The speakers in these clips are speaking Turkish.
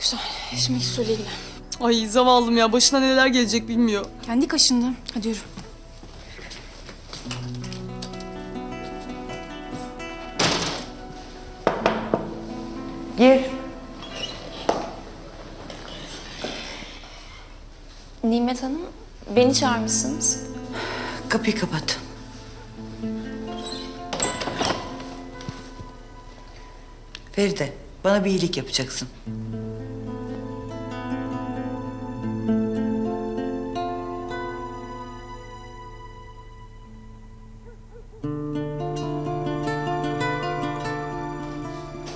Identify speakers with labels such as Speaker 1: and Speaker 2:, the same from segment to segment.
Speaker 1: Güzel. Şimdi git söyle Eylül'e.
Speaker 2: Ay zavallım ya başına neler gelecek bilmiyor.
Speaker 1: Kendi kaşındı. Hadi yürü.
Speaker 3: Gir.
Speaker 4: Nimet Hanım, beni çağırmışsınız.
Speaker 3: Kapıyı kapat. Feride, bana bir iyilik yapacaksın.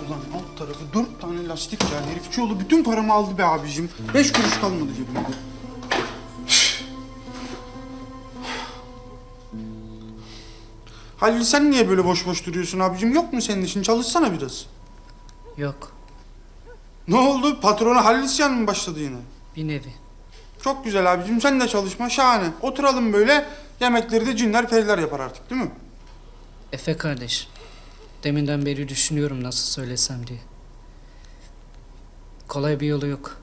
Speaker 5: Ulan alt tarafı dört tane lastik ya. Herifçioğlu bütün paramı aldı be abicim. Beş kuruş kalmadı cebimde. Halil sen niye böyle boş boş duruyorsun abicim? Yok mu senin için? Çalışsana biraz.
Speaker 6: Yok,
Speaker 5: Ne oldu? Patrona Halil isyan mı başladı yine?
Speaker 6: bir nevi.
Speaker 5: Çok güzel abicim. Sen de çalışma. Şahane. Oturalım böyle. Yemekleri de cinler periler yapar artık değil mi?
Speaker 6: Efe kardeş, deminden beri düşünüyorum nasıl söylesem diye. Kolay bir yolu yok.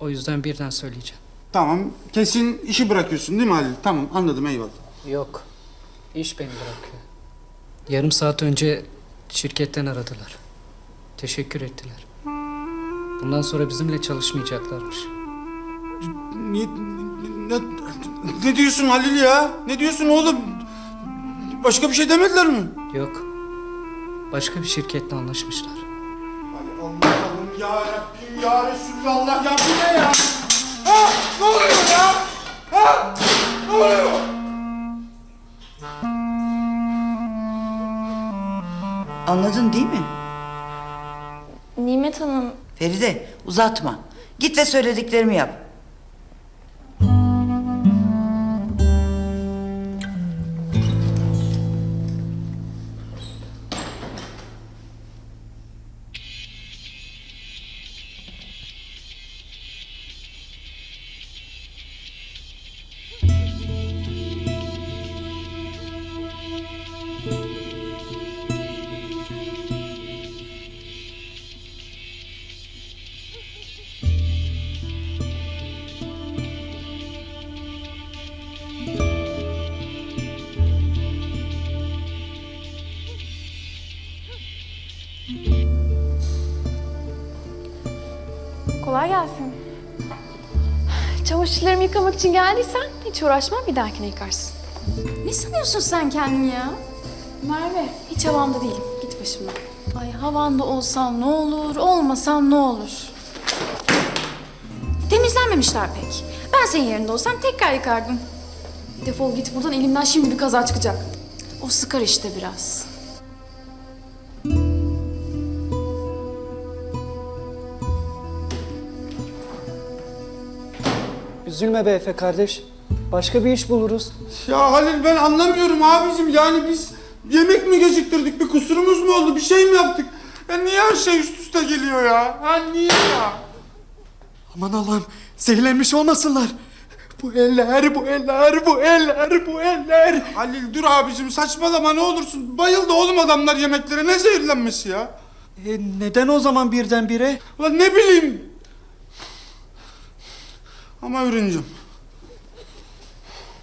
Speaker 6: O yüzden birden söyleyeceğim.
Speaker 5: Tamam. Kesin işi bırakıyorsun değil mi Halil? Tamam anladım eyvallah.
Speaker 6: Yok, iş beni bırakıyor. Yarım saat önce şirketten aradılar. Teşekkür ettiler. Bundan sonra bizimle çalışmayacaklarmış.
Speaker 5: Ne, ne, ne diyorsun Halil ya? Ne diyorsun oğlum? Başka bir şey demediler mi?
Speaker 6: Yok, başka bir şirketle anlaşmışlar.
Speaker 5: Hay Allah'ım ya Rabbim ya Resulallah ya bu ne ya? Ha? Ne oluyor ya? Ha? Ne oluyor?
Speaker 3: Anladın değil mi?
Speaker 4: Nimet Hanım,
Speaker 3: Feride, uzatma. Git ve söylediklerimi yap.
Speaker 1: Çamaşırlarımı yıkamak için geldiysen hiç uğraşma bir dahakine yıkarsın. Ne sanıyorsun sen kendini ya? Merve, hiç havamda değilim. Git başımdan. Ay havanda olsam ne olur, olmasam ne olur. Temizlenmemişler pek. Ben senin yerinde olsam tekrar yıkardım. Defol git buradan elimden şimdi bir kaza çıkacak. O sıkar işte biraz.
Speaker 6: Üzülme be Efe kardeş. Başka bir iş buluruz.
Speaker 5: Ya Halil ben anlamıyorum abicim yani biz yemek mi geciktirdik bir kusurumuz mu oldu bir şey mi yaptık? Ya niye her şey üst üste geliyor ya? Ha niye ya?
Speaker 7: Aman Allah'ım zehirlenmiş olmasınlar. Bu eller, bu eller, bu eller, bu eller.
Speaker 5: Halil dur abicim saçmalama ne olursun. Bayıldı oğlum adamlar yemeklere ne zehirlenmesi ya?
Speaker 7: E, neden o zaman birdenbire?
Speaker 5: Ulan ne bileyim. Ama öğreneceğim.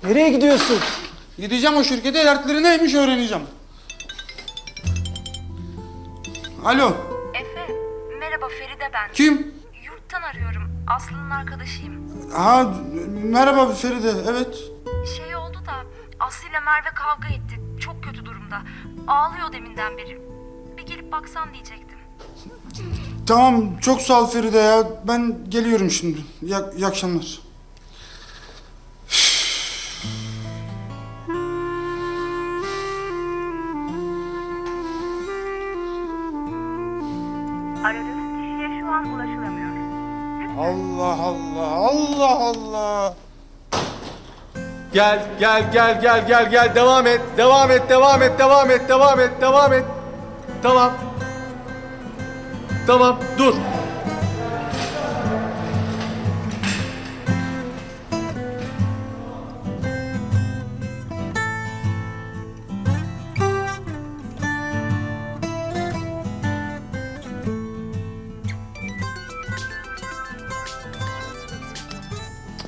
Speaker 7: Nereye gidiyorsun?
Speaker 5: Gideceğim o şirkete dertleri neymiş öğreneceğim. Alo
Speaker 8: Efe, merhaba Feride ben.
Speaker 5: kim?
Speaker 8: Yurttan arıyorum. Aslı'nın arkadaşıyım.
Speaker 5: Ha merhaba Feride evet.
Speaker 8: Şey oldu da Aslı ile Merve kavga etti. Çok kötü durumda. Ağlıyor deminden beri. Bir gelip baksan diyecektim.
Speaker 5: Tamam çok sağ ol Feride ya. Ben geliyorum şimdi. Ya, iyi akşamlar.
Speaker 8: Aradığınız kişiye şu an ulaşılamıyor.
Speaker 5: Allah Allah Allah Allah.
Speaker 7: Gel, gel, gel, gel, gel, gel. Devam et, devam et, devam et, devam et, devam et, devam et. Tamam. Tamam dur.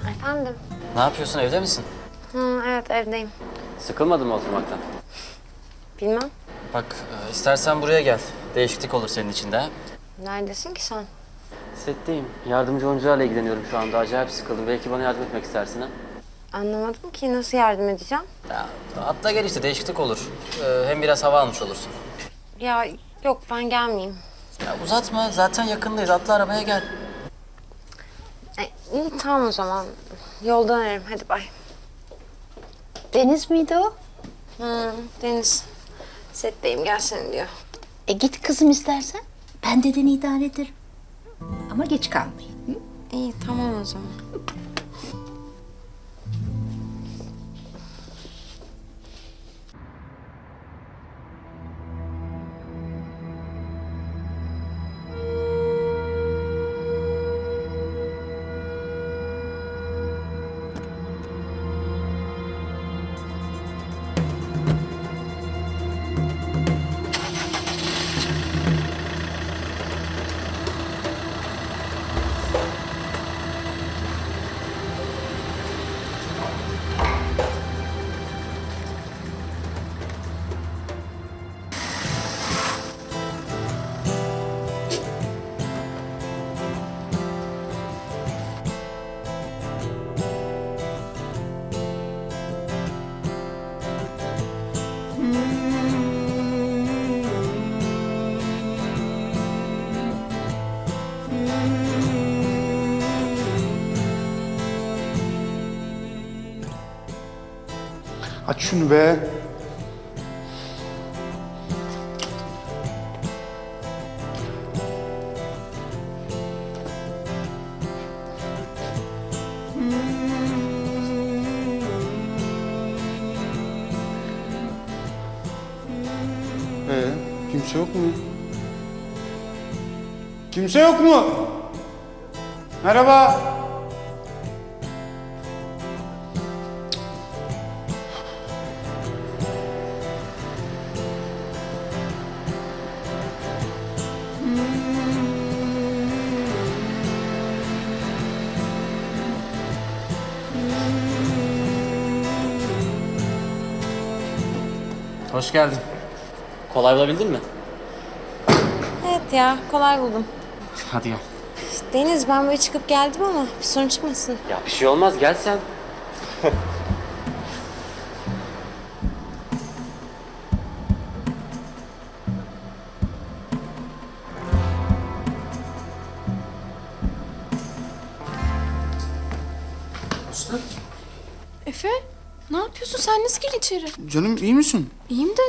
Speaker 9: Efendim?
Speaker 10: Ne yapıyorsun evde misin?
Speaker 9: Hı, evet evdeyim.
Speaker 10: Sıkılmadın mı oturmaktan?
Speaker 9: Bilmem.
Speaker 10: Bak e, istersen buraya gel. Değişiklik olur senin için de.
Speaker 9: Neredesin ki sen?
Speaker 10: Setteyim. Yardımcı oyuncularla ilgileniyorum şu anda. Acayip sıkıldım. Belki bana yardım etmek istersin ha?
Speaker 9: Anlamadım ki nasıl yardım edeceğim?
Speaker 10: Ya, atla gel işte değişiklik olur. Ee, hem biraz hava almış olursun.
Speaker 9: Ya yok ben gelmeyeyim.
Speaker 10: Ya uzatma zaten yakındayız. Atla arabaya gel.
Speaker 9: E, iyi tamam o zaman. Yoldan ararım hadi bay.
Speaker 11: Deniz miydi o?
Speaker 9: Hı, Deniz. Setteyim gelsene diyor.
Speaker 11: E git kızım istersen. Ben deden idare ederim. Ama geç kalmayın.
Speaker 9: İyi tamam o zaman.
Speaker 5: Aç şunu be. Ee, kimse yok mu? Kimse yok mu? Merhaba.
Speaker 10: Hoş geldin. Kolay bulabildin mi?
Speaker 9: Evet ya kolay buldum.
Speaker 10: Hadi ya.
Speaker 9: Deniz ben böyle çıkıp geldim ama bir sorun çıkmasın.
Speaker 10: Ya bir şey olmaz gel sen.
Speaker 1: Efe ne yapıyorsun sen nasıl gir içeri?
Speaker 5: Canım iyi misin?
Speaker 1: İyiyim de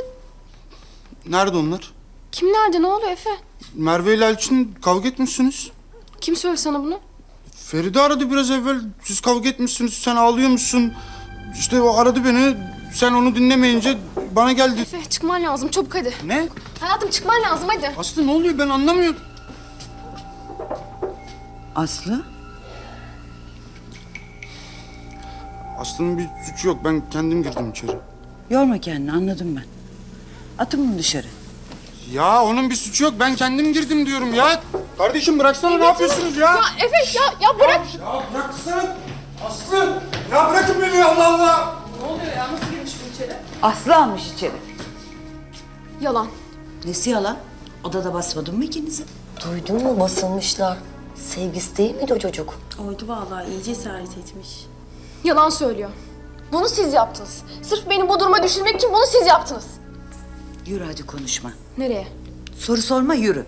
Speaker 5: Nerede onlar?
Speaker 1: kim nerede ne oluyor Efe?
Speaker 5: Merve ile Elçin kavga etmişsiniz.
Speaker 1: Kim söyledi sana bunu?
Speaker 5: Feride aradı biraz evvel. Siz kavga etmişsiniz. Sen ağlıyor musun? İşte o aradı beni. Sen onu dinlemeyince bana geldi.
Speaker 1: Efe çıkman lazım çabuk hadi.
Speaker 5: Ne?
Speaker 1: Hayatım çıkman lazım hadi.
Speaker 5: Aslı ne oluyor ben anlamıyorum.
Speaker 3: Aslı?
Speaker 5: Aslı'nın bir suçu yok. Ben kendim girdim içeri.
Speaker 3: Yorma kendini anladım ben. Atın bunu dışarı.
Speaker 5: Ya onun bir suçu yok. Ben kendim girdim diyorum ya. Kardeşim bıraksana ne yapıyorsunuz ya?
Speaker 1: Ya Efe ya ya bırak.
Speaker 5: Ya bıraksana. Aslı. Ya bırakın beni Allah Allah.
Speaker 3: Aslı almış içeri.
Speaker 1: Yalan.
Speaker 3: Nesi yalan? Odada basmadın mı ikinizi?
Speaker 4: Duydun mu basılmışlar. Sevgisi değil miydi o çocuk?
Speaker 11: Oydu vallahi iyice cesaret etmiş.
Speaker 1: Yalan söylüyor. Bunu siz yaptınız. Sırf beni bu duruma düşürmek için bunu siz yaptınız.
Speaker 3: Yürü hadi konuşma.
Speaker 1: Nereye?
Speaker 3: Soru sorma yürü.